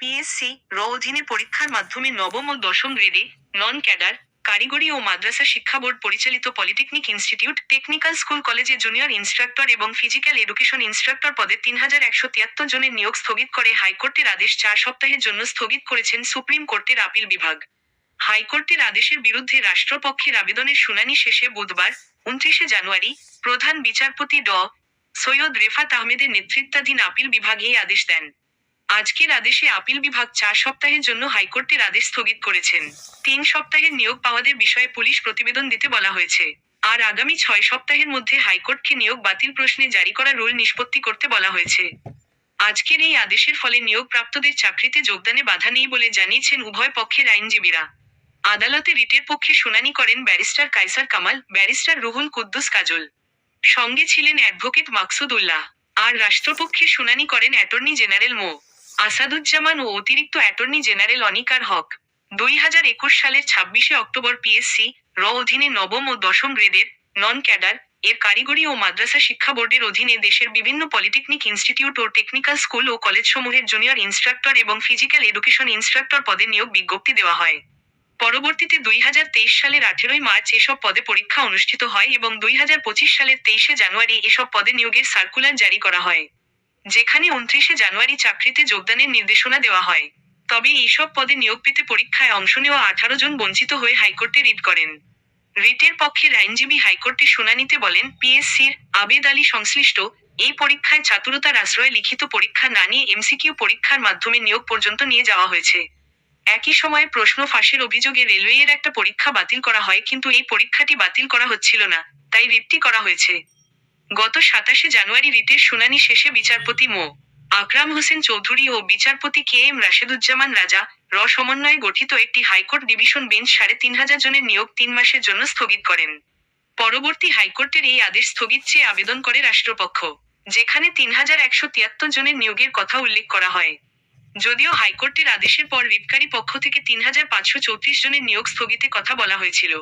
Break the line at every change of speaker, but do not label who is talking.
PSC র অধীনে পরীক্ষার মাধ্যমে নবম ও দশম গ্রেডে নন ক্যাডার কারিগরি ও মাদ্রাসা শিক্ষা বোর্ড পরিচালিত পলিটেকনিক ইনস্টিটিউট টেকনিক্যাল স্কুল কলেজে জুনিয়র ইনস্ট্রাক্টর এবং ফিজিক্যাল এডুকেশন ইনস্ট্রাক্টর পদে তিন হাজার একশো তিয়াত্তর জনের নিয়োগ স্থগিত করে হাইকোর্টের আদেশ চার সপ্তাহের জন্য স্থগিত করেছেন সুপ্রিম কোর্টের আপিল বিভাগ। হাইকোর্টের আদেশের বিরুদ্ধে রাষ্ট্রপক্ষের আবেদনের শুনানি শেষে বুধবার উনত্রিশে জানুয়ারি প্রধান বিচারপতি ড সৈয়দ রেফাত আহমেদের নেতৃত্বাধীন আপিল বিভাগ এই আদেশ দেন। আজকের আদেশে আপিল বিভাগ চার সপ্তাহের জন্য হাইকোর্টের আদেশ স্থগিত করেছেন। তিন সপ্তাহের নিয়োগ পাওয়াদের বিষয়ে পুলিশ প্রতিবেদন দিতে বলা হয়েছে। আর আগামী ছয় সপ্তাহের মধ্যে হাইকোর্টকে নিয়োগ বাতিল প্রশ্নে জারি করা রুল নিষ্পত্তি করতে বলা হয়েছে। আজকের এই আদেশের ফলে নিয়োগপ্রাপ্তদের চাকরিতে যোগদানে বাধা নেই বলে জানিয়েছেন উভয় পক্ষের আইনজীবীরা। আদালতে রিটের পক্ষে শুনানি করেন ব্যারিস্টার কাইসার কামাল, ব্যারিস্টার রুহুল কুদ্দুস কাজল। সঙ্গে ছিলেন অ্যাডভোকেট মাকসুদ উল্লাহ আর রাষ্ট্রপক্ষে শুনানি করেন অ্যাটর্নি জেনারেল মো। আসাদুজ্জামান ও অতিরিক্ত অ্যাটর্নি জেনারেল অনিকার হক দুই হাজার একুশ সালের ছাব্বিশে অক্টোবর পিএসসি র অধীনে নবম ও দশম গ্রেডের নন ক্যাডার এর কারিগরি ও মাদ্রাসা শিক্ষা বোর্ডের অধীনে দেশের বিভিন্ন পলিটেকনিক ইনস্টিটিউট ও টেকনিক্যাল স্কুল ও কলেজসমূহের জুনিয়র ইনস্ট্রাক্টর এবং ফিজিক্যাল এডুকেশন ইনস্ট্রাক্টর পদে নিয়োগ বিজ্ঞপ্তি দেওয়া হয়। পরবর্তীতে দুই হাজার তেইশ সালের আঠেরোই মার্চ এসব পদে পরীক্ষা অনুষ্ঠিত হয় এবং দুই হাজার পঁচিশ সালের তেইশে জানুয়ারি এসব পদে নিয়োগের সার্কুলার জারি করা হয়। যেখানে উনত্রিশে জানুয়ারি চাকরিতে যোগদানের নির্দেশনা দেওয়া হয়। তবে এইসব পদে নিয়োগ পেতে পরীক্ষায় অংশ নেওয়া আঠারো জন বঞ্চিত হয়ে হাইকোর্টে রিট করেন। রিটের পক্ষের আইনজীবী হাইকোর্টে শুনানিতে বলেন, পিএসসির আবেদ আলী সংশ্লিষ্ট এই পরীক্ষায় চাতুরতার আশ্রয়ে লিখিত পরীক্ষা না নিয়ে এমসিকিউ পরীক্ষার মাধ্যমে নিয়োগ পর্যন্ত নিয়ে যাওয়া হয়েছে। একই সময়ে প্রশ্ন ফাঁসের অভিযোগে রেলওয়ের একটা পরীক্ষা বাতিল করা হয়, কিন্তু এই পরীক্ষাটি বাতিল করা হচ্ছিল না, তাই রিটটি করা হয়েছে। গত সাতাশে জানুয়ারি রিটের শুনানি শেষে বিচারপতি মো. আকরাম হোসেন চৌধুরী ও বিচারপতি কে এম রাশেদুজ্জামান রাজা র সমন্বয়ে গঠিত একটি হাইকোর্ট ডিভিশন বেঞ্চ সাড়ে তিন হাজার জনের নিয়োগ তিন মাসের জন্য স্থগিত করেন। পরবর্তী হাইকোর্টের এই আদেশ স্থগিত চেয়ে আবেদন করে রাষ্ট্রপক্ষ, যেখানে তিন হাজার একশো তিয়াত্তর জনের নিয়োগের কথা উল্লেখ করা হয়। যদিও হাইকোর্টের আদেশের পর রিটকারী পক্ষ থেকে তিন হাজার পাঁচশো চৌত্রিশ জনের নিয়োগ স্থগিতে কথা বলা হয়েছিল।